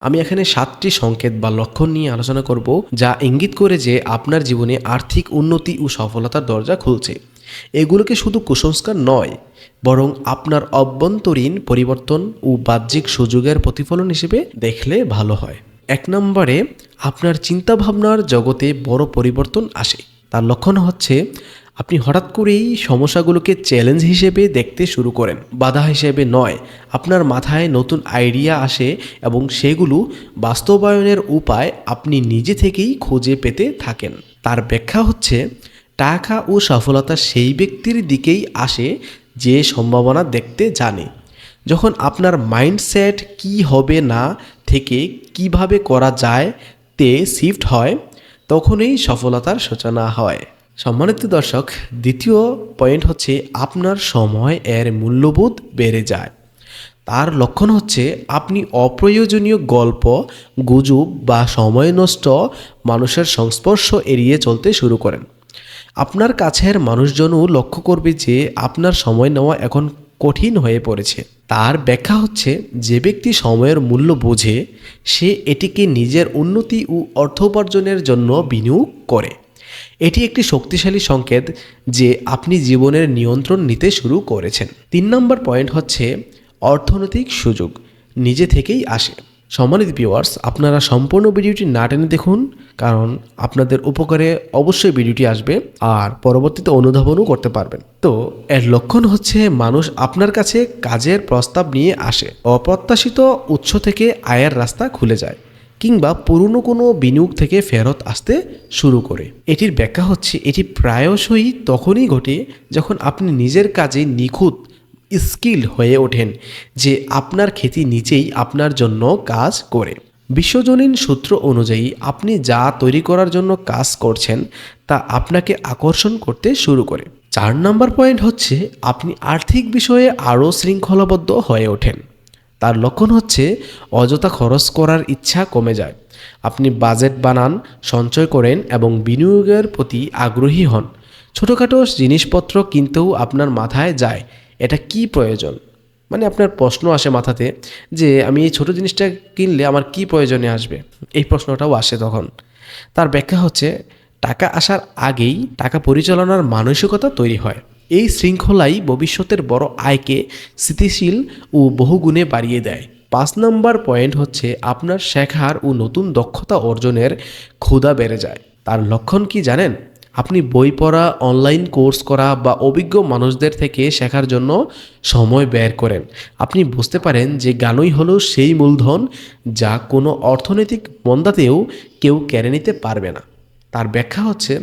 আমি এখানে সাতটি সংকেত বা লক্ষণ নিয়ে আলোচনা করব, যা ইঙ্গিত করে যে আপনার জীবনে আর্থিক উন্নতি ও সফলতার দরজা খুলছে। এগুলোকে শুধু কুসংস্কার নয়, বরং আপনার অভ্যন্তরীণ পরিবর্তন ও বাহ্যিক সুযোগের প্রতিফলন হিসেবে দেখলে ভালো হয়। এক নম্বরে, আপনার চিন্তাভাবনার জগতে বড় পরিবর্তন আসে। তার লক্ষণ হচ্ছে আপনি হঠাৎ করেই সমস্যাগুলোকে চ্যালেঞ্জ হিসেবে দেখতে শুরু করেন। বাধা হিসেবে নয়, আপনার মাথায় নতুন আইডিয়া আসে এবং সেগুলো বাস্তবায়নের উপায় আপনি নিজে থেকেই খুঁজে পেতে থাকেন। তার ব্যাখ্যা হচ্ছে, টাকা ও সফলতা সেই ব্যক্তির দিকেই আসে যে সম্ভাবনা দেখতে জানে। যখন আপনার মাইন্ডসেট কি হবে না থেকে কীভাবে করা যায় তে শিফট হয়, তখনই সফলতার সূচনা হয়। সম্মানিত দর্শক, দ্বিতীয় পয়েন্ট হচ্ছে আপনার সময় এর মূল্যবোধ বেড়ে যায়। তার লক্ষণ হচ্ছে আপনি অপ্রয়োজনীয় গল্প, গুজব বা সময় নষ্ট মানুষের সংস্পর্শ এড়িয়ে চলতে শুরু করেন। আপনার কাছের মানুষজনও লক্ষ্য করবে যে আপনার সময় নেওয়া এখন কঠিন হয়ে পড়েছে। তার ব্যাখ্যা হচ্ছে, যে ব্যক্তি সময়ের মূল্য বোঝে, সে এটিকে নিজের উন্নতি ও অর্থ উপার্জনের জন্য বিনিয়োগ করে। এটি একটি শক্তিশালী সংকেত যে আপনি জীবনের নিয়ন্ত্রণ নিতে শুরু করেছেন। তিন নম্বর পয়েন্ট হচ্ছে অর্থনৈতিক সুযোগ। নিজে থেকেই আসে। সম্মানিত ভিউয়ার্স আপনারা সম্পূর্ণ ভিডিওটি না টেনে দেখুন, কারণ আপনাদের উপকারে অবশ্যই ভিডিওটি আসবে আর পরবর্তীতে অনুধাবনও করতে পারবেন। তো এর লক্ষণ হচ্ছে মানুষ আপনার কাছে কাজের প্রস্তাব নিয়ে আসে। অপ্রত্যাশিত উৎস থেকে আয়ের রাস্তা খুলে যায়। কিংবা পুরনো কোনো বিনিয়োগ থেকে ফেরত আসতে শুরু করে। এটির ব্যাখ্যা হচ্ছে, এটি প্রায়শই তখনই ঘটে যখন আপনি নিজের কাজে নিখুঁত স্কিল হয়ে ওঠেন যে আপনার খ্যাতি নিজেই আপনার জন্য কাজ করে। বিশ্বজনীন সূত্র অনুযায়ী, আপনি যা তৈরি করার জন্য কাজ করছেন তা আপনাকে আকর্ষণ করতে শুরু করে। চার নম্বর পয়েন্ট হচ্ছে, আপনি আর্থিক বিষয়ে আরও শৃঙ্খলাবদ্ধ হয়ে ওঠেন। তার লক্ষণ হচ্ছে অযথা খরচ করার ইচ্ছা কমে যায়। আপনি বাজেট বানান, সঞ্চয় করেন এবং বিনিয়োগের প্রতি আগ্রহী হন। ছোটোখাটো জিনিসপত্র কিনতেও আপনার মাথায় যায়, এটা কি প্রয়োজন? মানে আপনার প্রশ্ন আসে মাথাতে যে, আমি এই ছোটো জিনিসটা কিনলে আমার কি প্রয়োজনে আসবে? এই প্রশ্নটাও আসে তখন। তার ব্যাখ্যা হচ্ছে, টাকা আসার আগেই টাকা পরিচালনার মানসিকতা তৈরি হয়। এই শৃঙ্খলাই ভবিষ্যতের বড় আয়কে স্থিতিশীল ও বহুগুণে বাড়িয়ে দেয়। পাঁচ নম্বর পয়েন্ট হচ্ছে আপনার শেখার ও নতুন দক্ষতা অর্জনের ক্ষুধা বেড়ে যায়। তার লক্ষণ কি জানেন? আপনি বই পড়া, অনলাইন কোর্স করা বা অভিজ্ঞ মানুষদের থেকে শেখার জন্য সময় ব্যয় করেন। আপনি বুঝতে পারেন যে গানই হলো সেই মূলধন যা কোনো অর্থনৈতিক মন্দাতেও কেউ কেড়ে নিতে পারবে না। তার ব্যাখ্যা হচ্ছে,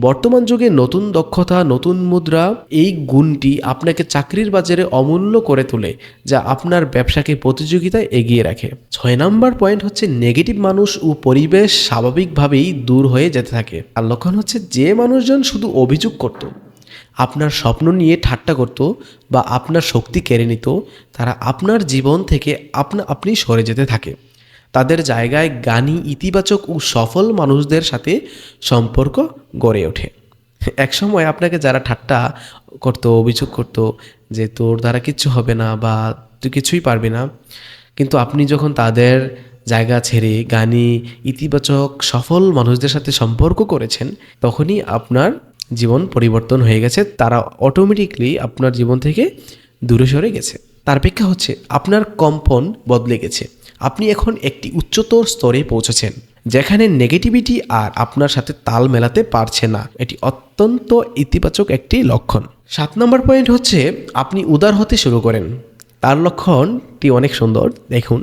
বর্তমান যুগে নতুন দক্ষতা, নতুন মুদ্রা এই গুণটি আপনাকে চাকরির বাজারে অমূল্য করে তোলে, যা আপনার ব্যবসাকে প্রতিযোগিতায় এগিয়ে রাখে। ছয় নম্বর পয়েন্ট হচ্ছে নেগেটিভ মানুষ ও পরিবেশ স্বাভাবিকভাবেই দূর হয়ে যেতে থাকে। আর লক্ষণ হচ্ছে যে মানুষজন শুধু অভিযোগ করত, আপনার স্বপ্ন নিয়ে ঠাট্টা করত বা আপনার শক্তি কেড়ে নিত, তারা আপনার জীবন থেকে আপনা আপনি সরে যেতে থাকে। তাদের জায়গায় গানি ইতিবাচক ও সফল মানুষদের সাথে সম্পর্ক গড়ে ওঠে। একসময় আপনাকে যারা ঠাট্টা করতো, অভিযোগ করতো যে তোর দ্বারা কিচ্ছু হবে না বা তুই কিছুই পারবি না, কিন্তু আপনি যখন তাদের জায়গা ছেড়ে গানি ইতিবাচক, সফল মানুষদের সাথে সম্পর্ক করেছেন, তখনই আপনার জীবন পরিবর্তন হয়ে গেছে। তারা অটোমেটিকলি আপনার জীবন থেকে দূরে সরে গেছে। তার ব্যাখ্যা হচ্ছে, আপনার কম্পন বদলে গেছে। আপনি এখন একটি উচ্চতর স্তরে পৌঁছেছেন, যেখানে নেগেটিভিটি আর আপনার সাথে তাল মেলাতে পারছে না। এটি অত্যন্ত ইতিবাচক একটি লক্ষণ। সাত নম্বর পয়েন্ট হচ্ছে, আপনি উদার হতে শুরু করেন। তার লক্ষণটি অনেক সুন্দর, দেখুন।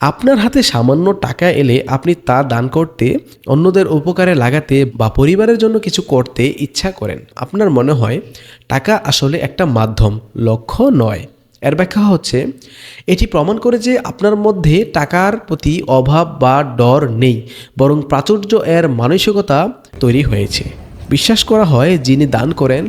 আপনার হাতে সামান্য টাকা এলে আপনি তা দান করতে, অন্যদের উপকারে লাগাতে বা পরিবারের জন্য কিছু করতে ইচ্ছা করেন। আপনার মনে হয়, টাকা আসলে একটা মাধ্যম, লক্ষ্য নয়। এর ব্যাখ্যা হচ্ছে, এটি প্রমাণ করে যে আপনার মধ্যে টাকার প্রতি অভাব বা ডর নেই, বরং প্রাচুর্য এর মানসিকতা তৈরি হয়েছে। বিশ্বাস করা হয় যিনি দান করেন,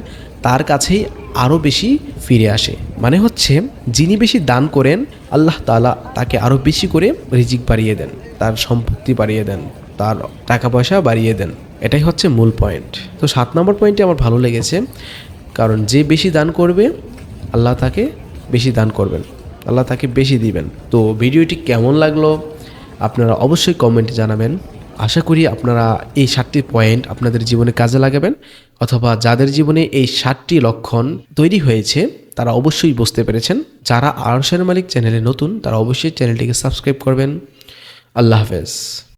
তার কাছেই আরও বেশি ফিরে আসে। মানে হচ্ছে, যিনি বেশি দান করেন, আল্লাহ তালা তাকে আরও বেশি করে রিজিক বাড়িয়ে দেন, তার সম্পত্তি বাড়িয়ে দেন, তার টাকা পয়সা বাড়িয়ে দেন। এটাই হচ্ছে মূল পয়েন্ট তো সাত নম্বর পয়েন্টটি আমার ভালো লেগেছে, কারণ যে বেশি দান করবে, আল্লাহ তাকে বেশি দান করবেন। আল্লাহ তাকে বেশি দিবেন। তো ভিডিওটি কেমন লাগল আপনারা অবশ্যই কমেন্টে জানাবেন। আশা করি আপনারা এই সাতটি পয়েন্ট আপনাদের জীবনে কাজে লাগাবেন অথবা যাদের জীবনে এই সাতটি লক্ষণ তৈরি হয়েছে, তারা অবশ্যই বুঝতে পেরেছেন। যারা আরশের মালিক চ্যানেলে নতুন, তারা অবশ্যই চ্যানেলটিকে সাবস্ক্রাইব করবেন। আল্লাহ হাফেজ।